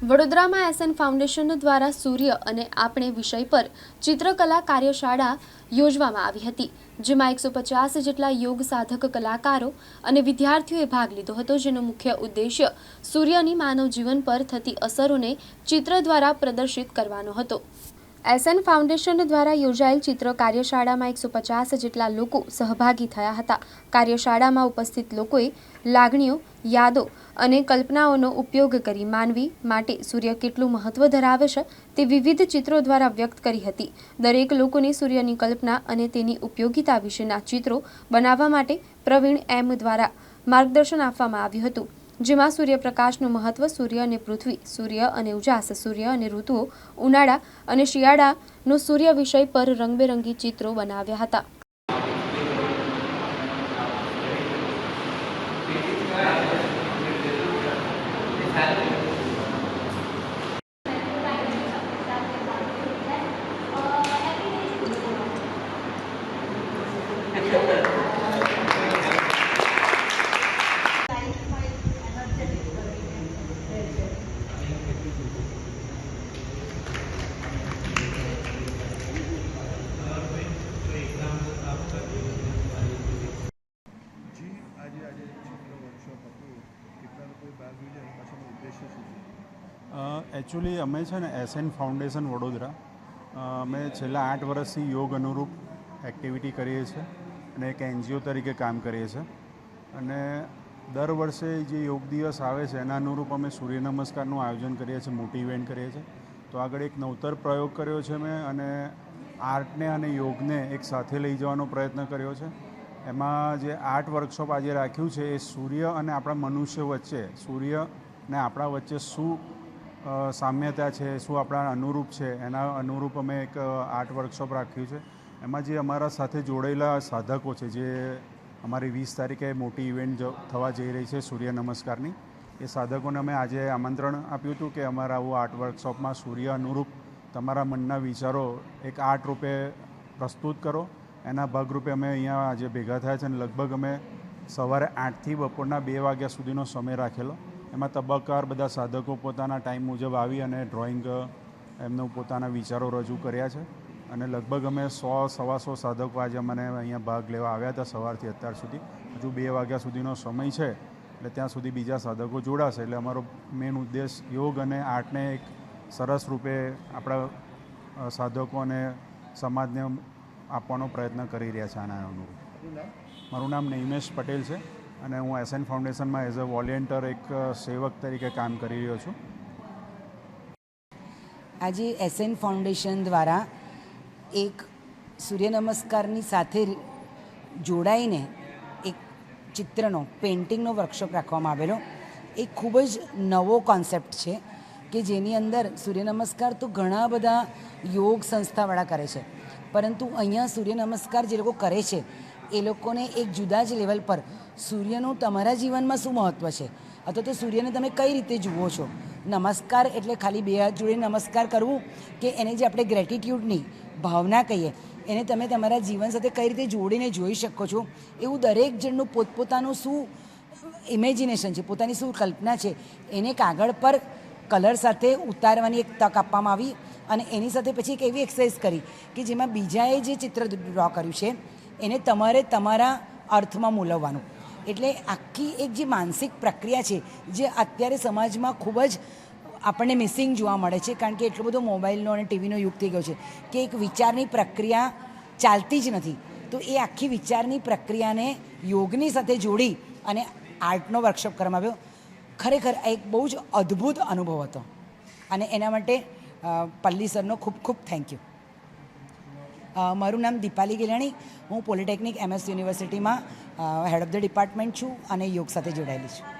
વડોદરામાં SN foundation દ્વારા સૂર્ય અને આપણે વિષય પર ચિત્રકલા કાર્યશાળા યોજવામાં આવી હતી, જેમાં એકસો પચાસ જેટલા યોગ સાધક કલાકારો અને વિદ્યાર્થીઓએ ભાગ લીધો હતો, જેનો મુખ્ય ઉદ્દેશ્ય સૂર્યની માનવ જીવન પર થતી અસરોને ચિત્ર દ્વારા પ્રદર્શિત કરવાનો હતો. એસએન ફાઉન્ડેશન દ્વારા યોજાયેલ ચિત્ર કાર્યશાળામાં એકસો પચાસ જેટલા લોકો સહભાગી થયા હતા. કાર્યશાળામાં ઉપસ્થિત લોકોએ લાગણીઓ, યાદો અને કલ્પનાઓનો ઉપયોગ કરી માનવી માટે સૂર્ય કેટલું મહત્વ ધરાવે છે તે વિવિધ ચિત્રો દ્વારા વ્યક્ત કરી હતી. દરેક લોકોને સૂર્યની કલ્પના અને તેની ઉપયોગિતા વિશેના ચિત્રો બનાવવા માટે પ્રવીણ એમ દ્વારા માર્ગદર્શન આપવામાં આવ્યું હતું, જેમાં સૂર્યપ્રકાશનું મહત્વ, સૂર્ય અને પૃથ્વી, સૂર્ય અને ઉજાસ, સૂર્ય અને ઋતુઓ, ઉનાળા અને શિયાળાનો સૂર્ય વિષય પર રંગબેરંગી ચિત્રો બનાવ્યા હતા જી આજે આજે ચિત્ર વર્કશોપ હતું કેટલા લોકોએ ભાગ લીધો એની પાછળનો ઉદ્દેશ્ય શું છે એકચ્યુઅલી અમે છે ને એસએન ફાઉન્ડેશન વડોદરા. અમે છેલ્લા આઠ વર્ષથી યોગ અનુરૂપ એક્ટિવિટી કરીએ છીએ અને એક એનજીઓ તરીકે કામ કરીએ છીએ. અને દર વર્ષે જે યોગ દિવસ આવે છે, એના અનુરૂપ અમે સૂર્ય નમસ્કારનું આયોજન કરીએ છીએ, મોટી ઇવેન્ટ કરીએ છીએ. તો આગળ એક નવતર પ્રયોગ કર્યો છે મેં અને આર્ટને અને યોગને એક સાથે લઈ જવાનો પ્રયત્ન કર્યો છે. એમાં જે આર્ટ વર્કશોપ આજે રાખ્યું છે, એ સૂર્ય અને આપણા મનુષ્ય વચ્ચે, સૂર્ય ને આપણા વચ્ચે શું સામ્યતા છે, શું આપણા અનુરૂપ છે, એના અનુરૂપ અમે એક આર્ટ વર્કશોપ રાખ્યું છે. એમાં જે અમારા સાથે જોડાયેલા સાધકો છે, જે અમારી વીસ તારીખે મોટી ઇવેન્ટ થવા જઈ રહી છે, સૂર્ય નમસ્કારની, એ સાધકોને અમે આજે આમંત્રણ આપ્યું હતું કે અમારા આવું આર્ટ વર્કશોપમાં સૂર્ય અનુરૂપ તમારા મનના વિચારો એક આર્ટ રૂપે પ્રસ્તુત કરો. એના ભાગરૂપે અમે અહીંયા આજે ભેગા થયા છે અને લગભગ અમે સવારે આઠથી બપોરના બે વાગ્યા સુધીનો સમય રાખેલો. એમાં તબક્કાવાર બધા સાધકો પોતાના ટાઈમ મુજબ આવી અને ડ્રોઈંગ એમનું પોતાના વિચારો રજૂ કર્યા છે. અને લગભગ અમે સો સવા સો સાધકો આજે મને અહીંયા ભાગ લેવા આવ્યા હતા સવારથી અત્યાર સુધી. હજુ બે વાગ્યા સુધીનો સમય છે એટલે ત્યાં સુધી બીજા સાધકો જોડાશે. એટલે અમારો મેઇન ઉદ્દેશ યોગ અને આર્ટને એક સરસ રૂપે આપણા સાધકો અને સમાજને આપવાનો પ્રયત્ન કરી રહ્યા છે આના અનુરૂપ. મારું નામ નૈમેશ પટેલ છે. અને હું એસએન ફાઉન્ડેશનમાં એઝ અ વોલેન્ટર એક સેવક તરીકે કામ કરી રહ્યો છું. આજે એસએન ફાઉન્ડેશન દ્વારા એક સૂર્ય નમસ્કારની સાથે જોડાઈને એક ચિત્રનો, પેઇન્ટિંગનો વર્કશોપ રાખવામાં આવેલો. એ ખૂબ જ નવો કોન્સેપ્ટ છે કે જેની અંદર સૂર્ય નમસ્કાર તો ઘણા બધા યોગ સંસ્થાવાળા કરે છે. પરંતુ અહીંયા સૂર્ય નમસ્કાર જે લોકો કરે છે એ લોકોને એક જુદા જ લેવલ પર સૂર્યનું તમારા જીવનમાં શું મહત્ત્વ છે? અથવા તો સૂર્યને તમે કઈ રીતે જુઓ છો? નમસ્કાર એટલે ખાલી બે હાથ જોડે નમસ્કાર કરવું કે એને જે આપણે ગ્રેટિટ્યૂડની ભાવના કહીએ, એને તમે તમારા જીવન સાથે કઈ રીતે જોડીને જોઈ શકો છો? એવું દરેક જણનું પોતપોતાનું શું ઇમેજિનેશન છે, પોતાની શું કલ્પના છે, એને કાગળ પર કલર સાથે ઉતારવાની એક તક આપવામાં આવી અને એની સાથે પછી એક એવી એક્સરસાઇઝ કરી કે જેમાં બીજાએ જે ચિત્ર ડ્રો કર્યું છે એને તમારે તમારા અર્થમાં મૂલવવાનું. એટલે આખી એક જે માનસિક પ્રક્રિયા છે, જે અત્યારે સમાજમાં ખૂબ જ આપણને મિસિંગ જોવા મળે છે, કારણ કે એટલો બધો મોબાઈલનો અને ટીવીનો યુગ થઈ ગયો છે, કે એક વિચારની પ્રક્રિયા ચાલતી જ નથી. તો એ આખી વિચારની પ્રક્રિયાને યોગની સાથે જોડી અને આર્ટનો વર્કશોપ કરવામાં આવ્યો. ખરેખર આ એક બહુ જ અદ્ભુત અનુભવ હતો. અને એના માટે પલ્લી સરનો ખૂબ ખૂબ થેન્ક યુ મારું નામ દીપાલી ગિલાણી. હું પોલિટેકનિક એમએસ યુનિવર્સિટીમાં હેડ ઓફ ધ ડિપાર્ટમેન્ટ છું અને યોગ સાથે જોડાયેલી છું.